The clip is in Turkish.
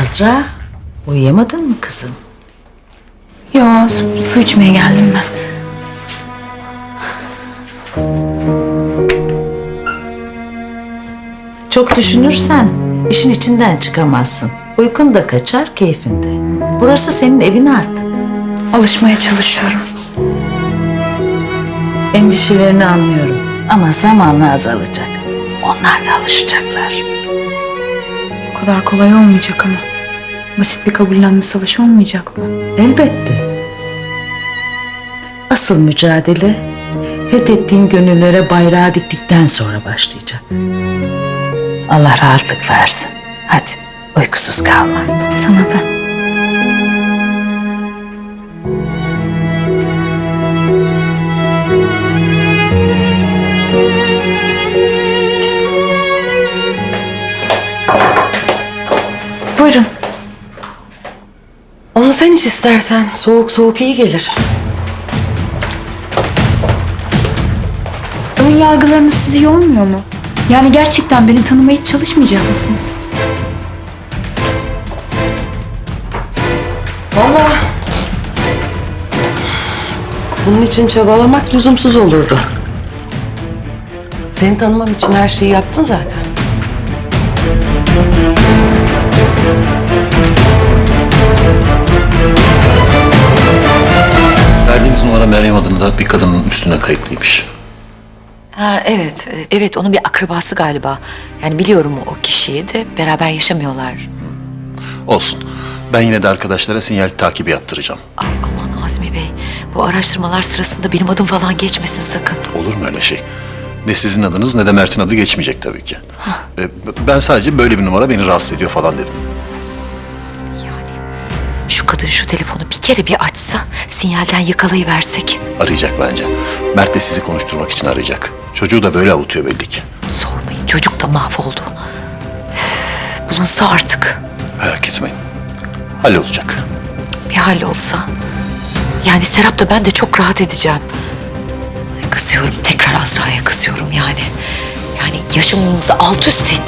Azra, uyuyamadın mı kızım? Yo su, su içmeye geldim ben. Çok düşünürsen işin içinden çıkamazsın. Uykun da kaçar, keyfin de. Burası senin evin artık. Alışmaya çalışıyorum. Endişelerini anlıyorum ama zamanla azalacak. Onlar da alışacaklar. O kadar kolay olmayacak ama. Basit bir kabullenme savaşı olmayacak mı? Elbette. Asıl mücadele fethettiğin gönüllere bayrağı diktikten sonra başlayacak. Allah rahatlık versin. Hadi uykusuz kalma. Sana da. Buyurun. Sen iç istersen. Soğuk soğuk iyi gelir. Ön yargılarınız sizi yormuyor mu? Yani gerçekten beni tanımaya hiç çalışmayacak mısınız? Vallahi bunun için çabalamak lüzumsuz olurdu. Seni tanımam için her şeyi yaptın zaten. Meryem adında bir kadının üstüne kayıtlıymış. Ha, evet, evet onun bir akrabası galiba. Yani biliyorum o kişiyi de beraber yaşamıyorlar. Olsun. Ben yine de arkadaşlara sinyal takibi yaptıracağım. Ay aman Azmi Bey, bu araştırmalar sırasında benim adım falan geçmesin sakın. Olur mu öyle şey? Ne sizin adınız ne de Mert'in adı geçmeyecek tabii ki. Ee, Ben sadece böyle bir numara beni rahatsız ediyor falan dedim. Kadın şu telefonu bir kere bir açsa, sinyalden yakalayıversek. Arayacak bence. Mert de sizi konuşturmak için arayacak. Çocuğu da böyle avutuyor belli ki. Sormayın, çocuk da mahvoldu. Üf, bulunsa artık Merak etmeyin. Hallolacak. bir hal olsa. Yani Serap da ben de çok rahat edeceğim. Kızıyorum, tekrar Azra'ya kızıyorum yani. Yani yaşamımızı alt üst etti.